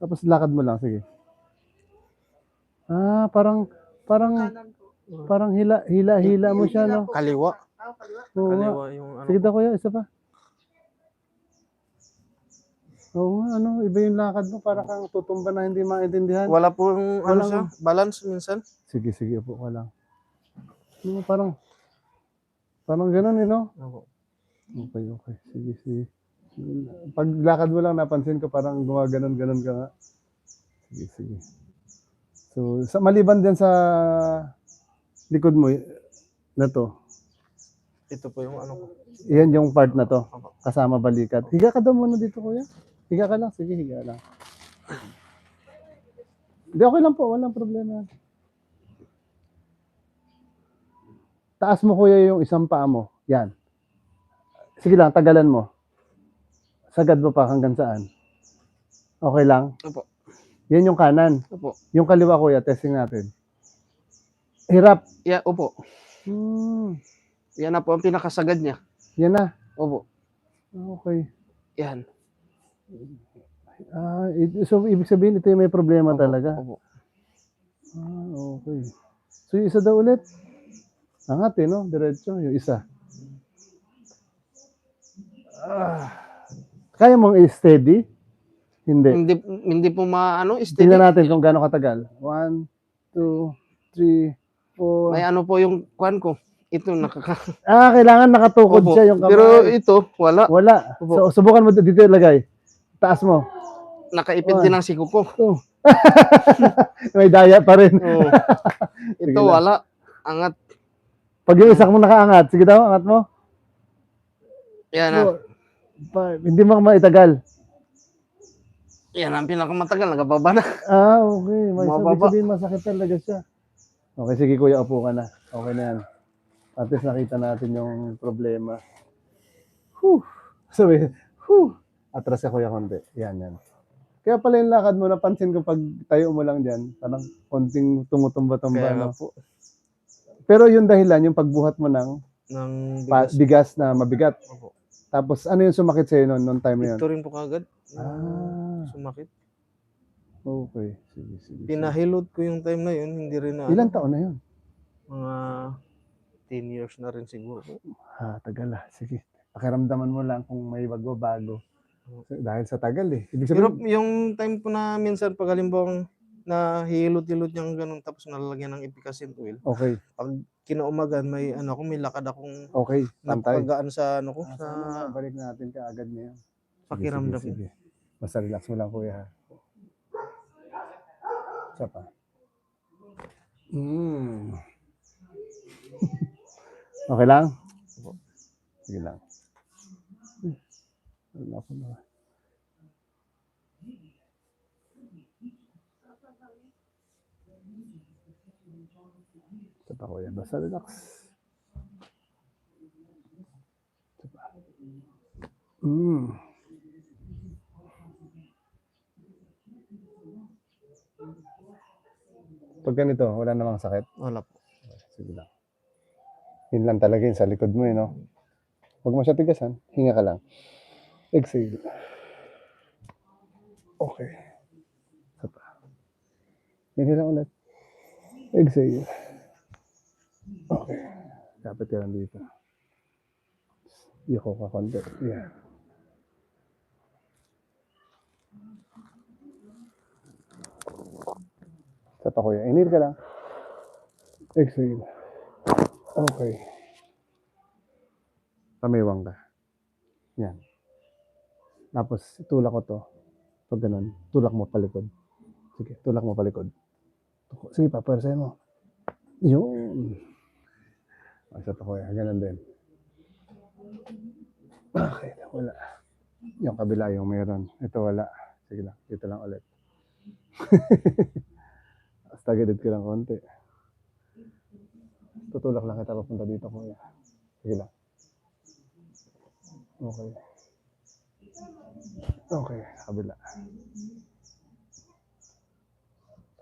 Tapos lakad mo lang, sige. Ah, parang, parang, parang hila, hila, hila mo siya, no? Kaliwa. Oo nga. Kaliwa yung ano. Sige daw kuya, isa pa. Oo nga, ano, iba yung lakad mo, para kang tutumba na hindi maintindihan. Wala po yung ano Walang- siya, balance minsan. Sige, sige, upo ka lang. Ano, parang, parang ganun, eh, no? Opo. Okay, okay. Sige, sige. Pag lakad mo lang, napansin ko parang gumaganon ganon ka nga. Sige, sige. So, sa maliban din sa likod mo, na to, Ito po yung ano ko. yan yung part na to, kasama balikat. Higa ka daw muna dito, kuya. Higa ka lang, sige, higa lang. Hindi, okay lang po, walang problema. Taas mo, kuya, yung isang paa mo. Yan. Sige lang, tagalan mo. Sagad mo pa hanggang saan. Okay lang? Opo. Yan yung kanan. Opo. Yung kaliwa, kuya, testing natin. Hirap. Yeah, opo. Hmm. Yan na po ang pinakasagad niya. Yan na. Opo. Okay. Yan. Ah, so, ibig sabihin, ito yung may problema Opo, talaga. Opo. Ah, okay. So, yung isa daw ulit. Angat eh, no? Diretso, yung isa. Ah. Kaya mong i-steady? Hindi. Hindi hindi po maano, steady. Tingnan natin kung gaano katagal. One, two, three, four. May ano po yung kwan ko. Ito nakaka. Ah, kailangan nakatukod Opo. siya yung kamay. Pero ito, wala. Wala. Opo. So, subukan mo dito ilagay. Taas mo. Nakaipit One. din ang siko ko. May daya pa rin. Oo. Ito wala. Angat. Pag yung isa mo nakaangat, sige daw, angat mo. Yan na. So, pa, hindi mo maitagal. Yan ang pinakamatagal. Nagababa na. Ah, okay. May sabi Mababa. sabihin masakit talaga siya. Okay, sige kuya, upo ka na. Okay na yan. At least nakita natin yung problema. Whew. Sabi, whew. Atras ka kuya konti. Yan, yan. Kaya pala yung lakad mo, napansin ko pag tayo mo lang dyan, parang konting tumutumba-tumba. Kaya nga No? po. Pero yung dahilan, yung pagbuhat mo ng Ng pa- bigas. bigas na mabigat. Opo. Tapos ano yung sumakit sa'yo noon, noong time na yun? Ito rin po kagad. Ah, Sumakit. okay. Sige, sige. Pinahilot ko yung time na yun. Hindi rin na. Ilang taon na yun? Mga 10 years na rin siguro. Ha, tagal ah. Sige. Pakiramdaman mo lang kung may bago-bago. Dahil sa tagal eh. Ibig Pero sabihin, yung time po na minsan pag halimbawang na hilot-hilot niyang ganun tapos nalalagyan ng efficacent oil. okay. Pag kinaumagan may ano ako may lakad akong Okay. Pantay. napagaan sa ano ko Ah, sa sana balik natin kaagad. Sige, pakiramdam. Sige, sige. Basta relax mo lang kuya ha. Isa pa. Mm. okay lang? Sige lang. Wala ko na. Pa kuya. Basta relax. Pa. Mm. Pag ganito, wala namang sakit. Wala po. Sige lang. Yun lang talaga yun sa likod mo, eh, no? Huwag mo siya tigasan. Hinga ka lang. Exhale. Okay. Isa pa. Hinga lang ulit. Exhale. Okay. Kapit ka lang dito. Iko ka konti. Yeah. Isa pa kuya. Inhale ka lang. Exhale. Okay. Pamiwang ka. Yan. Tapos, tulak ko to. Pag ganun, tulak mo palikod. Sige, tulak mo palikod. Sige, papersahin mo. Yun. Isa pa kuya. Ganun din. Okay, wala. Yung kabila yung meron. Ito wala. Sige lang, dito lang ulit. Basta gilid ko lang konti. Tutulak lang kita papunta dito, kuya. Sige lang. Okay. Okay, kabila.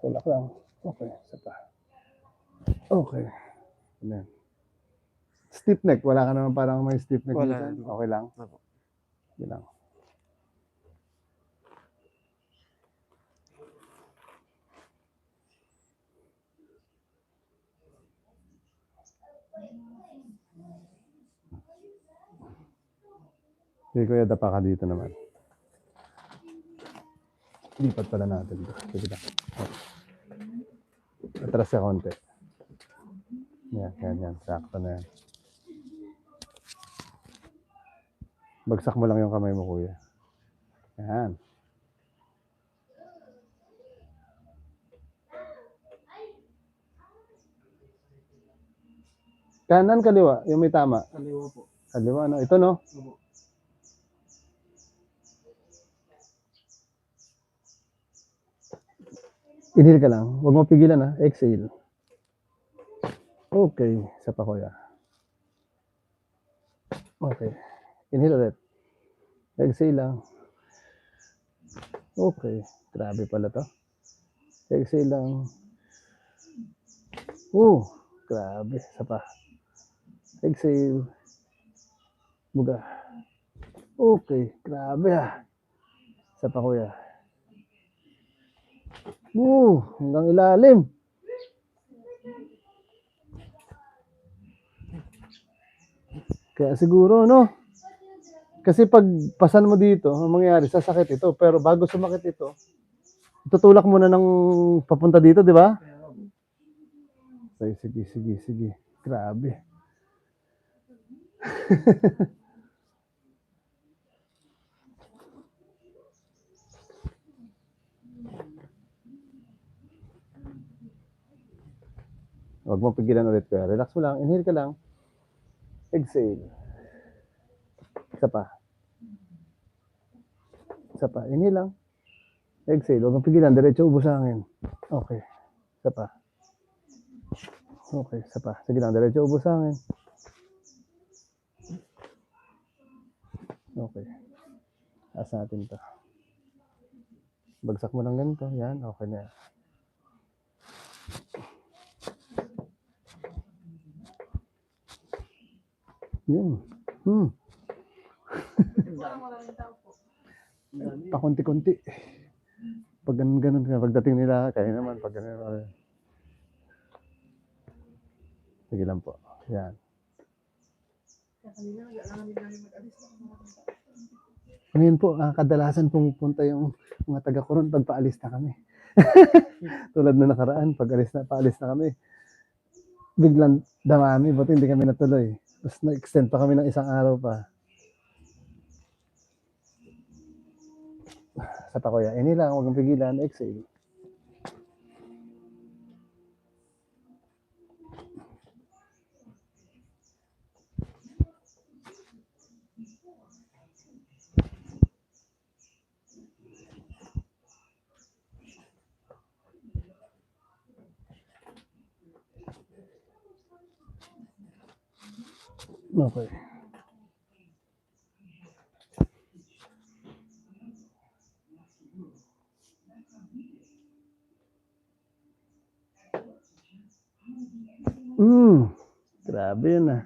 Tulak lang. Okay, isa pa. Okay. Ano yan? Stiff neck, wala ka naman parang may stiff neck. Wala. Minsan. Okay lang. Okay lang. Sige kuya, dapa ka dito naman. Lipat pala natin. Sige na. Atras ka konti. Yan, yan, yan. Sakto na yan. Bagsak mo lang yung kamay mo, kuya. Yan. Kanan, kaliwa. Yung may tama. Kaliwa po. Kaliwa, no? Ito, no? Opo. Inhale ka lang. Huwag mo pigilan, ha? Exhale. Okay. Isa pa, kuya. Okay. Inhale ulit. Exhale lang. Okay. Grabe pala to. Exhale lang. Oh, grabe. Isa pa. Exhale. Buga. Okay. Grabe ah. Isa pa kuya. Oo, hanggang ilalim. Kaya siguro, no? Kasi pag pasan mo dito, ang mangyayari, sasakit ito. Pero bago sumakit ito, tutulak muna ng papunta dito, di ba? Okay, sige, sige, sige. Grabe. Huwag mo pigilan ulit kuya. Relax mo lang. Inhale ka lang. Exhale. Isa pa. Isa pa. Inhale lang. Exhale. Huwag mong pigilan. Diretso ubos sa hangin. Okay. Isa pa. Okay. Isa pa. Sige lang. Diretso ubos sa hangin. Okay. Taas natin to. Bagsak mo lang ganito. Yan. Okay na. Yun. Hmm. Pakunti-kunti. Pag ganun ganun pagdating nila, kaya naman, pag ganun. uh, Sige lang po. Yan. Ngayon po, ah, kadalasan pumupunta yung mga taga-Coron pag paalis na kami. Tulad na nakaraan, pag alis na, paalis na kami. Biglang damami, buti hindi kami natuloy. Tapos na-extend pa kami ng isang araw pa. Sa pa kuya, ini lang, huwag mong pigilan, exhale. Okay. Mm, grabe yun ah.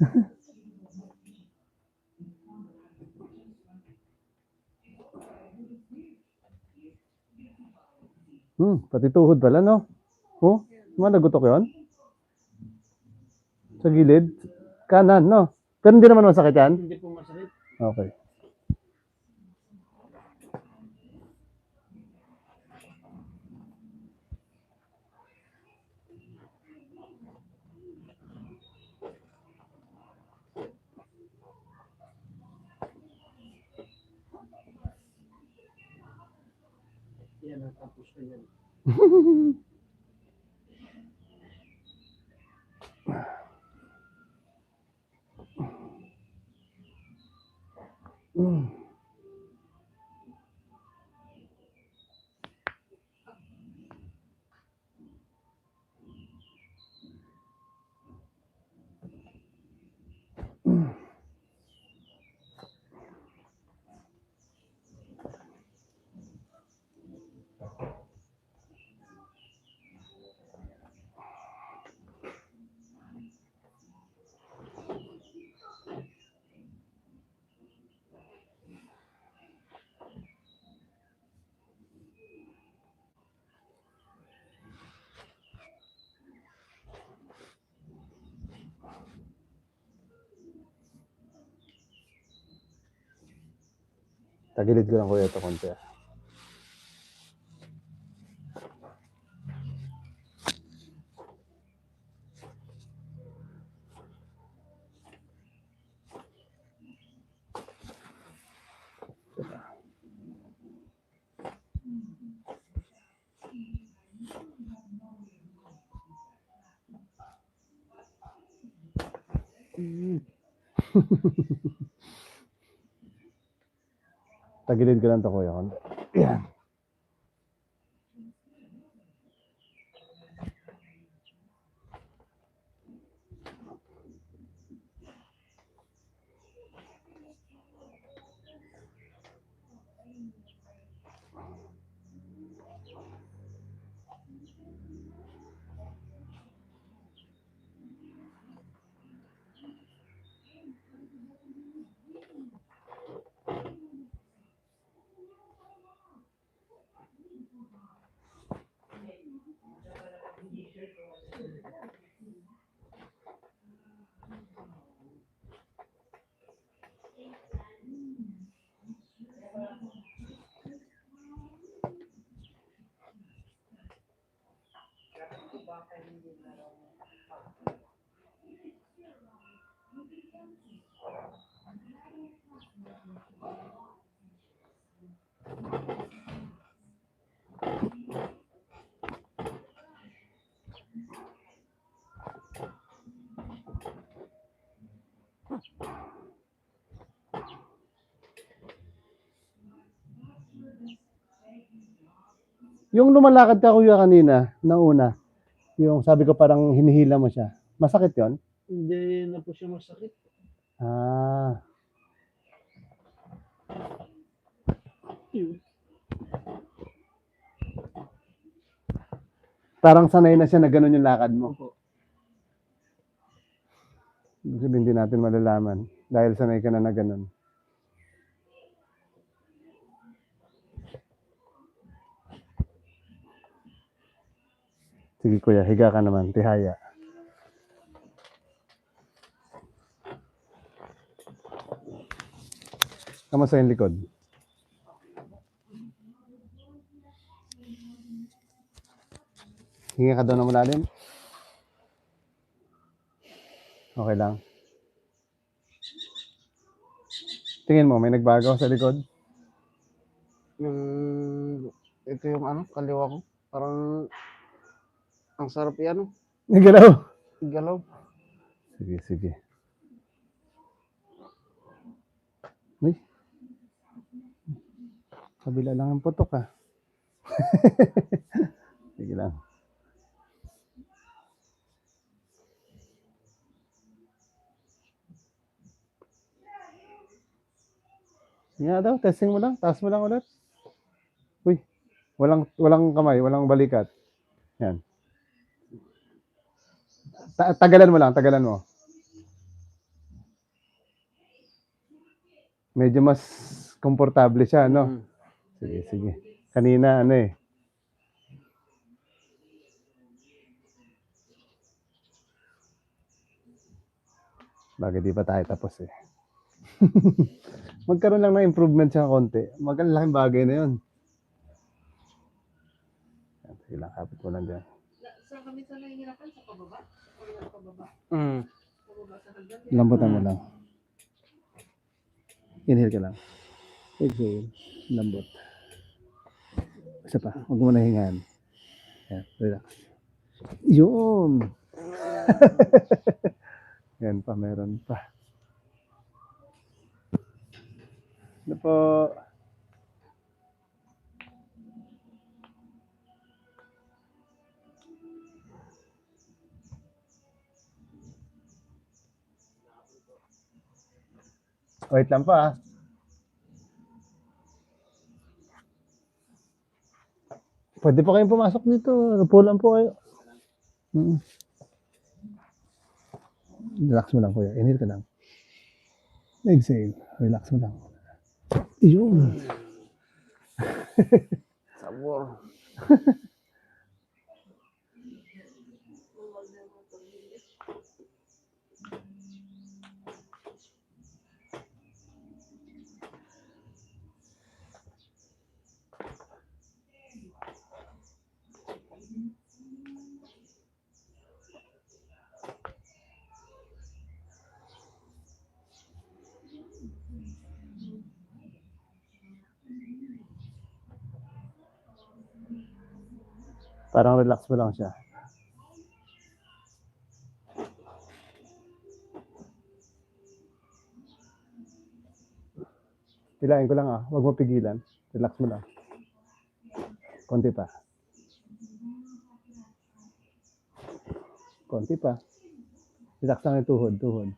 hmm, pati tuhod pala no? Oh, managutok yun? Sa gilid? Kanan, no? Pero hindi naman masakit yan? Hindi po masakit. Okay. Yan ang Tagilid ko lang kuya ito konti. Tagilid ko lang ito kuya konti. Yan. Yung lumalakad ka kuya kanina, na una, yung sabi ko parang hinihila mo siya. Masakit yon? Hindi na po siya masakit. Ah, Yun. parang sanay na siya na ganun yung lakad mo. Opo. Ibig sabihin, hindi natin malalaman dahil sanay ka na na ganun. Sige kuya, higa ka naman, tihaya. Kamusta yung likod? Hinga ka daw ng malalim? Okay lang. Tingin mo, may nagbago sa likod? Yung, ito yung ano, kaliwa ko. Parang, ang sarap yan, ano, Nagalaw. galaw. Sige, sige. Uy. Kabila lang ang putok ah. sige lang. Sige nga daw, testing mo lang. Taas mo lang ulit. Uy. Walang, walang kamay, walang balikat. Yan. Ta- tagalan mo lang, tagalan mo. Medyo mas komportable siya, no? Mm. Sige, sige. Kanina, ano eh. Bagay di pa tayo tapos eh. Magkaroon lang ng improvement siya konti. Magkalaking bagay na yun. Yan, Sige lang, kapit mo lang dyan. Mm. Lambutan mo lang. Inhale ka lang. Exhale. Lambot. Isa pa. Huwag mo na hingaan. Yan. Relax. Yun. Yan pa. Meron pa. Ano po? Wait lang pa ah. Pwede pa kayong pumasok dito. Upo lang po kayo. Mm. Relax mo lang kuya. Inhale ka lang. Exhale. Relax mo lang. Yun. Sabor. Parang relax mo lang siya. Hilahin ko lang ah. Huwag mo pigilan. Relax mo lang. Konti pa. Konti pa. Relax lang yung tuhod, tuhod.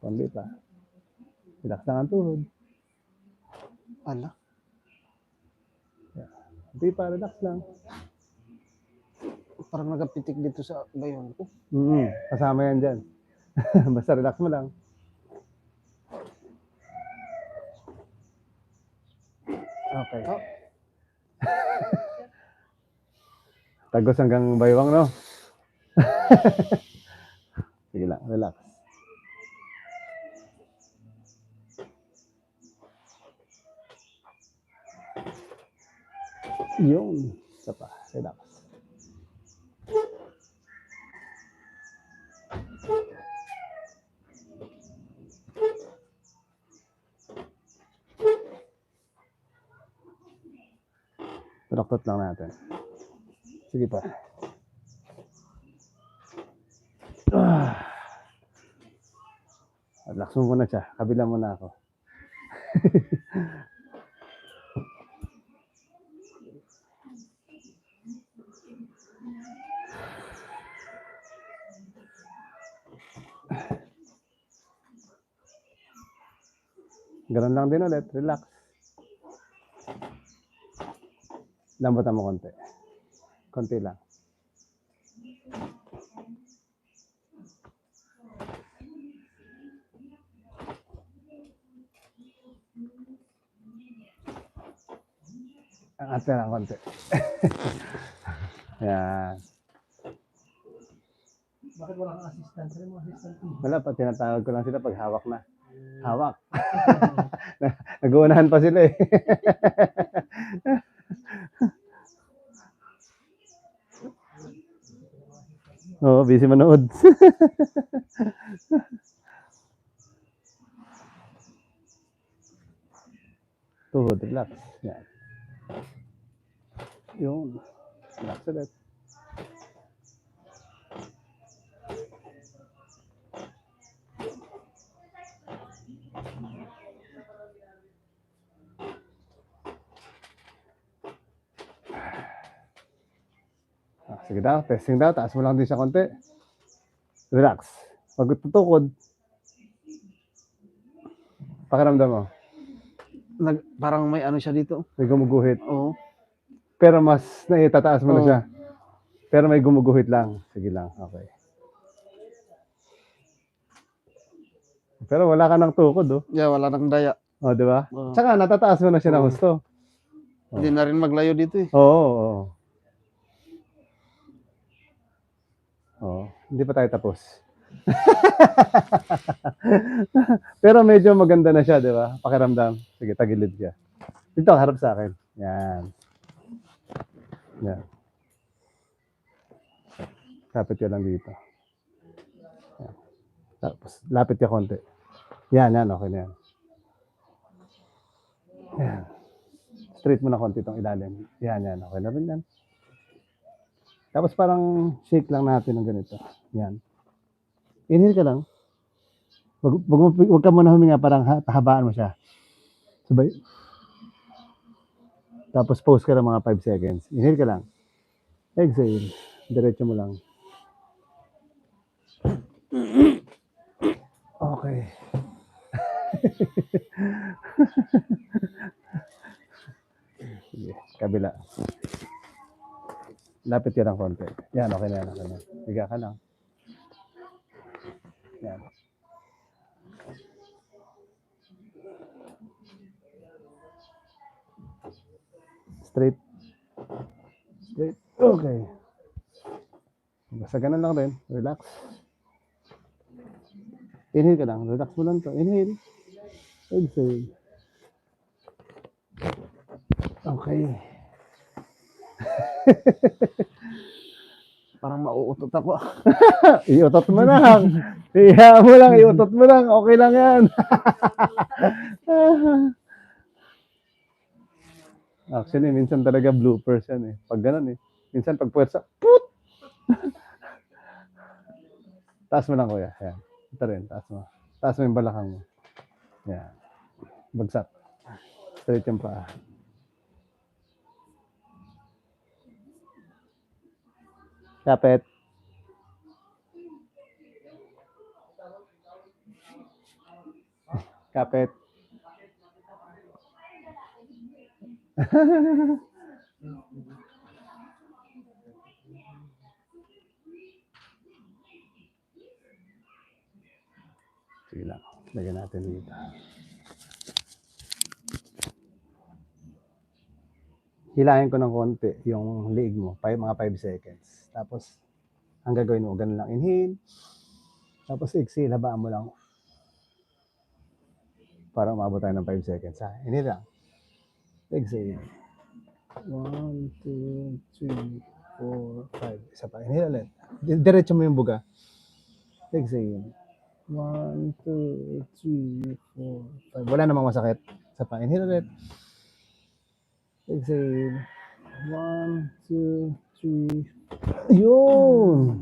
Konti pa. Relax lang ang tuhod. Ala. Konti pa, relax lang. Parang nagapitik dito sa bayon ko. Mm, kasama yan dyan. Basta relax mo lang. Okay. Oh. Tagos hanggang baywang, no? Sige lang, relax. Yun. Isa pa, relax. Pinaktot lang natin. Sige pa. Ah. Relax mo muna siya. Kabila muna ako. Ganun lang din ulit. Relax. Lambutan mo konti. Konti lang. Angat ka lang konti. Yan. Bakit wala kang assistant? Mo? Wala pa, tinatawag ko lang sila pag hawak na. Hawak. Nag-uunahan pa sila eh. Oo, busy manood. Tuhod, relax. Yan. Yun. Relax ulit. Ah, sige daw, testing daw. Taas mo lang din siya konti. Relax. Pag tutukod, pakiramdam mo, Nag, parang may ano siya dito. may gumuguhit. Oo. Pero mas naitataas mo na Oo. siya. Pero may gumuguhit lang. Sige lang, okay. Pero wala ka ng tukod, oh. Yeah, wala nang daya. O, di ba? Oo. Tsaka natataas mo na siya Oo. gusto. Hindi na rin maglayo dito eh. Oo, oo. Oo. Hindi pa tayo tapos. Pero medyo maganda na siya, di ba? Pakiramdam. Sige, tagilid ka. Dito, harap sa akin. Yan. Yan. Kapit ka lang dito. Yan. Tapos, lapit ka konti. Yan, yan. Okay na yan. Yan. Straight mo na konti itong ilalim. Yan, yan. Okay na rin yan. Tapos parang shake lang natin ng ganito. Yan. Inhale ka lang. Wag, wag, wag ka muna huminga, parang ha, habaan mo siya. Sabay. Tapos pause ka ng mga 5 seconds. Inhale ka lang. Exhale. Diretso mo lang. Okay. Sige, kabila. Lapit ka ng konti. Yan, okay na yan. Okay na. Higa ka lang. Yan. Straight. Straight. Okay. Basta ganun lang rin. Relax. Inhale ka lang. Relax mo lang to. Inhale. Exhale. Okay. Parang mauutot ako. Iutot mo lang. Iya mo lang, iutot mo lang. Okay lang yan. Actually, minsan talaga bloopers yan eh. Pag ganun eh. Minsan pag puwersa, put! taas mo lang kuya. Yan. Ito rin, taas mo. Taas mo yung balakang mo. Yan. Bagsak. Straight yung paa. Kapit. Kapit. Sige lang. Lagyan natin dito. Hilahin ko ng konti yung liig mo. Five, mga 5 seconds. Tapos, ang gagawin mo, ganun lang. Inhale. Tapos exhale, habaan mo lang. Para umabot tayo ng 5 seconds. Ha? Inhale lang. Exhale. 1, 2, 3, 4, 5. Isa pa. Inhale ulit. Di- Diretso mo yung buga. Exhale. 1, 2, 3, 4, 5. Wala namang masakit. Isa pa. Inhale ulit. Exhale. 1, 2, 3. Ayun!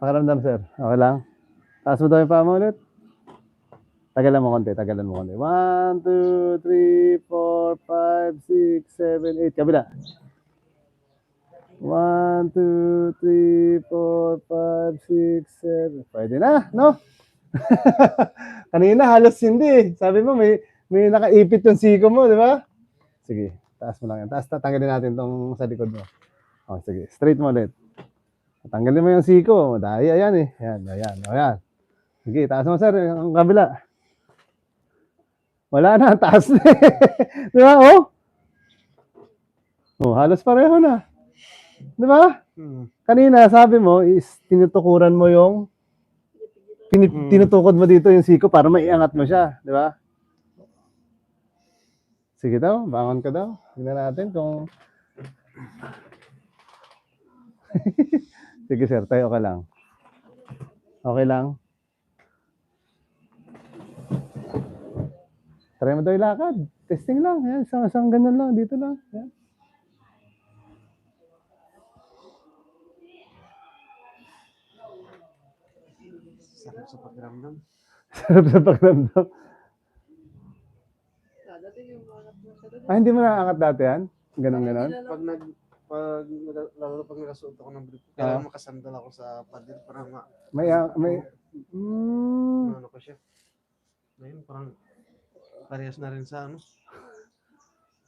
Pakiramdam, sir. Okay lang? Taas mo daw yung paa mo ulit. Tagalan mo konti, tagalan mo konti. 1, 2, 3, 4, 5, 6, 7, 8. Kabila. 1, 2, 3, 4, 5, 6, 7. Pwede na, no? Kanina halos hindi. Sabi mo may may nakaipit yung siko mo, di ba? Sige, taas mo lang yan. Taas tatanggalin natin tong sa likod mo. Oh, sige, straight mo ulit. Tanggalin mo yung siko. Dahil ayan eh. Ayan, ayan, ayan. Sige, taas mo sir, ang kabila. Wala na, taas eh. Di ba? Oh. Oh, halos pareho na. Di ba? Hmm. Kanina, sabi mo, is tinutukuran mo yung pini- Mm. tinutukod mo dito yung siko para maiangat mo siya, di ba? Sige daw, bangon ka daw. Tingnan natin kung... Sige sir, tayo ka lang. Okay lang? Try mo daw ilakad. Testing lang. Yan, isang, isang ganun lang. Dito lang. Yan. Sakit sa pakiramdam. Sarap sa pakiramdam. Ah, hindi mo nakaangat dati yan? Ganon, ganon? Pag nag pag lalo pag nakasuot ako ng brief, Ah. kailangan makasandal ako sa paddle para ma May, ah, may, mm, ano ko siya. Ngayon parang parehas na rin sa ano.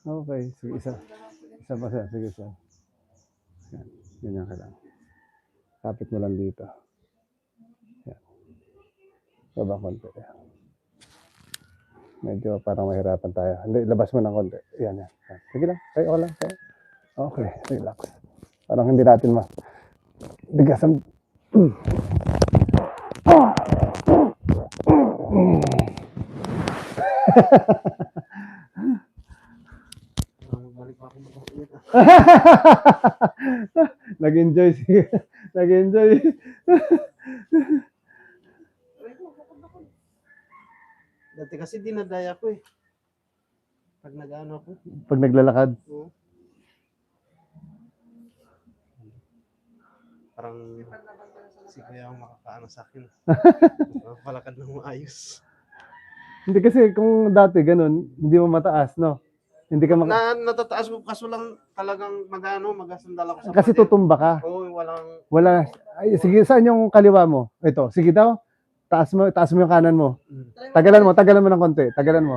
okay. Sige, isa. Isa pa siya. Sige, sir. Yan. Ganyan ka lang. Kapit mo lang dito. Baba konti. Medyo parang mahirapan tayo. Hindi, labas mo ng konti. Yan, yan. Sige lang. Tayo ka lang. Tayo. Okay, relax. Parang hindi natin ma... Ako mag-ulit. Nag-enjoy si... Nag-enjoy. Dati kasi dinadaya ko eh. Pag nag-ano ako. Pag naglalakad. Oo. Parang si Kuya ang makakaano sa akin. Makapalakad ng maayos. Hindi kasi kung dati ganun, hindi mo mataas, no? Hindi ka maka... Na, natataas ko kaso lang talagang mag-ano, mag-asandal ako sa Kasi pader. tutumba ka. Oo, walang Wala. Ay, sige, saan yung kaliwa mo? Ito. Sige daw. Taas mo, taas mo yung kanan mo. mm, Tagalan mo, tagalan mo ng konti. Tagalan mo.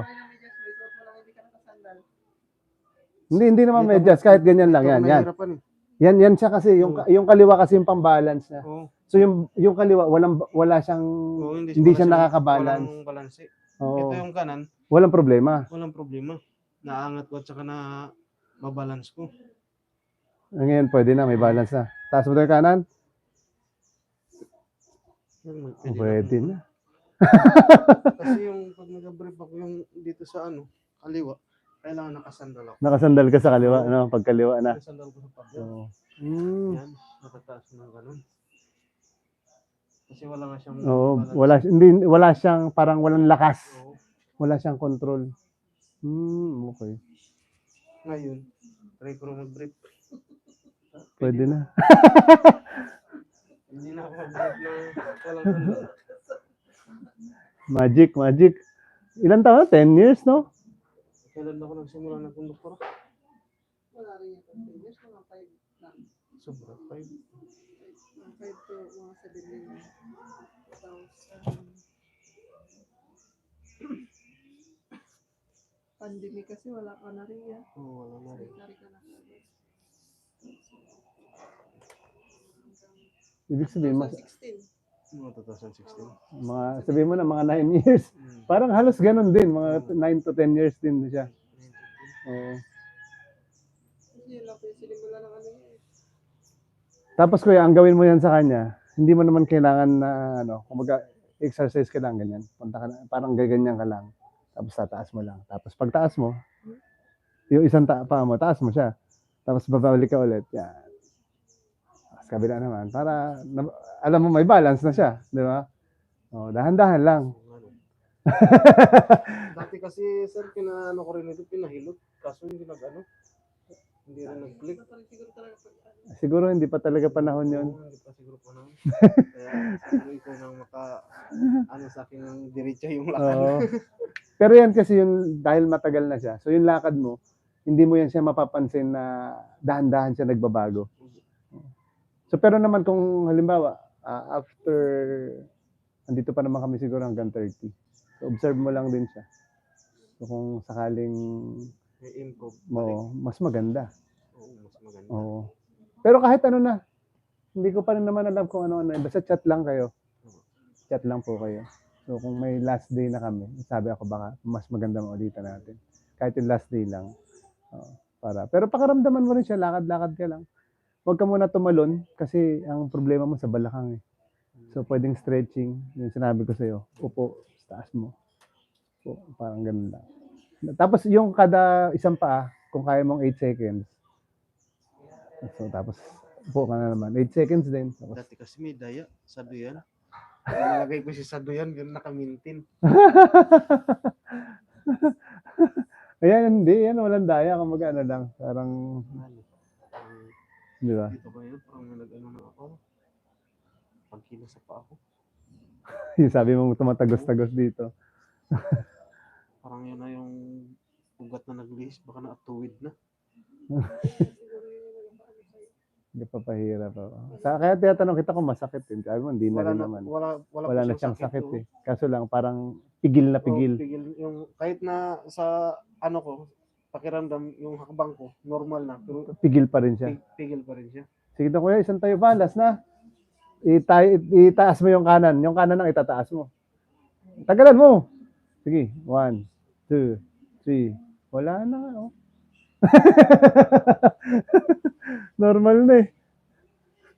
Hindi, hindi naman medyas. Kahit ganyan lang. ito Yan, yan. eh. Yan, yan siya kasi. Yung, yung kaliwa kasi yung pang-balance niya. Oo. So yung, yung kaliwa, walang, wala siyang, hindi, hindi siya nakakabalance. Walang balanse. Oo, Ito yung kanan, walang problema. walang problema. Naangat ko at saka na mabalance ko. Ngayon, pwede na, may balance na. Taas mo daw yung kanan? Oh, na pwede na. Kasi yung pag nag-brief ako yung dito sa ano, kaliwa, Kailangan nakasandal ako. Nakasandal ka sa kaliwa, no? Pagkaliwa na. Sandal ko sa pablo. Oo. Mm. Yan, natataas ng ganun. Kasi wala nga siyang... Oo, balance. wala, hindi, wala siyang, parang walang lakas. Oo. Wala siyang control. Hmm, okay. Ngayon, try ko mag-brief. Pwede na. Hindi na ako mag-brief na walang. Magic, magic. Ilan taon? 10 years, no? Kailan ako nagsimula ng konduktor? Wala rin yung continuous, mga 5 lang. Sobra, five. Mga 5 to mga 7 million. Tapos, um, pandemic kasi wala ka na rin yan. Oo, wala na rin. Ka na kagad. Ibig sabihin, mas, 2016. Mga 2016. mga, sabihin mo na mga 9 years. Hmm. Parang halos ganun din. Mga 9 to 10 years din siya. Oo. Kasi yun yung sinimula ng ano niya eh. Tapos kuya, ang gawin mo yan sa kanya, hindi mo naman kailangan na, ano, kumaga, exercise ka lang, ganyan. Punta ka na, parang gaganyan ka lang. Tapos tataas mo lang. Tapos pag taas mo, yung isang ta pa mo, taas mo siya. Tapos babalik ka ulit. Yan. Tapos kabila naman. Para, na, alam mo, may balance na siya. Di ba? Oh, dahan-dahan lang. Dati kasi, sir, pinaano ko rin ito, pinahilot. Kaso hindi nag-ano. Hindi rin nag-click. Siguro hindi pa talaga panahon yon. Hindi pa siguro pa naman. Kaya siguro ikaw nang maka, ano sa akin ng diretso yung lakad. Oo. Pero yan kasi yung dahil matagal na siya. So yung lakad mo, hindi mo yan siya mapapansin na dahan-dahan siya nagbabago. So pero naman kung halimbawa, ah, after, andito pa naman kami siguro hanggang 30. So observe mo lang din siya. So kung sakaling May improve. mo, mas maganda. Oo, mas maganda. Oo. Pero kahit ano na, hindi ko pa rin naman alam kung ano-ano. Basta chat lang kayo. Chat lang po kayo. So kung may last day na kami, sabi ako baka mas maganda maulitan natin. Kahit yung last day lang. Oo, para. Pero pakaramdaman mo rin siya, lakad-lakad ka lang. Huwag ka muna tumalon kasi ang problema mo sa balakang eh. So pwedeng stretching, yung sinabi ko sa'yo, upo, taas mo. Upo, parang ganun lang. Tapos yung kada isang paa, kung kaya mong 8 seconds, So, tapos, upo ka na naman. 8 seconds din. Tapos, Dati kasi may daya sa duyan. Nalagay ko siya sa duyan, ganun nakamintin. ayan, hindi. Yan, walang daya. Kung ano lang. Parang, Ano? Di ba? dito ba yun? Parang nag-ano na ako. Pagkilo sa pa ako. Yung sabi mo tumatagos-tagos dito. Parang yun na yung ugat na naglihis. Baka na-atuwid na. Hindi pa pahirap. ako. Sa, kaya tinatanong kita kung masakit din. Sabi mo, hindi na rin na, naman. wala, wala, Wala na siyang sakit oh. eh. Kaso lang, parang pigil na pigil. pigil. Yung, kahit na sa ano ko, pakiramdam, yung hakbang ko, normal na. Pero Pigil pa rin siya. pig- pigil pa rin siya. Sige na kuya, isang tayo balas na. Itay, itaas mo yung kanan. Yung kanan ang itataas mo. Tagalan mo. Sige. One, two, three. Wala na. Oh. Normal na eh.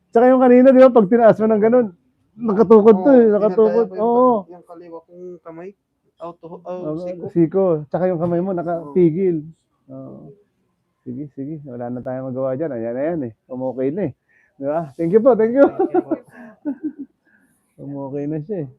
Tsaka yung kanina, di ba, pag tinaas mo ng ganun, nakatukod to eh. Nakatukod. ginagaya ko Oo. Yung, yung kaliwa kong kamay, auto, Oh, oh, siko. siko. Tsaka yung kamay mo, nakapigil. Oo. Sige, sige. Wala na tayong magawa dyan. Ayan na yan eh. Umukay na eh. Di ba? Thank you po, thank you. Umukay na siya eh.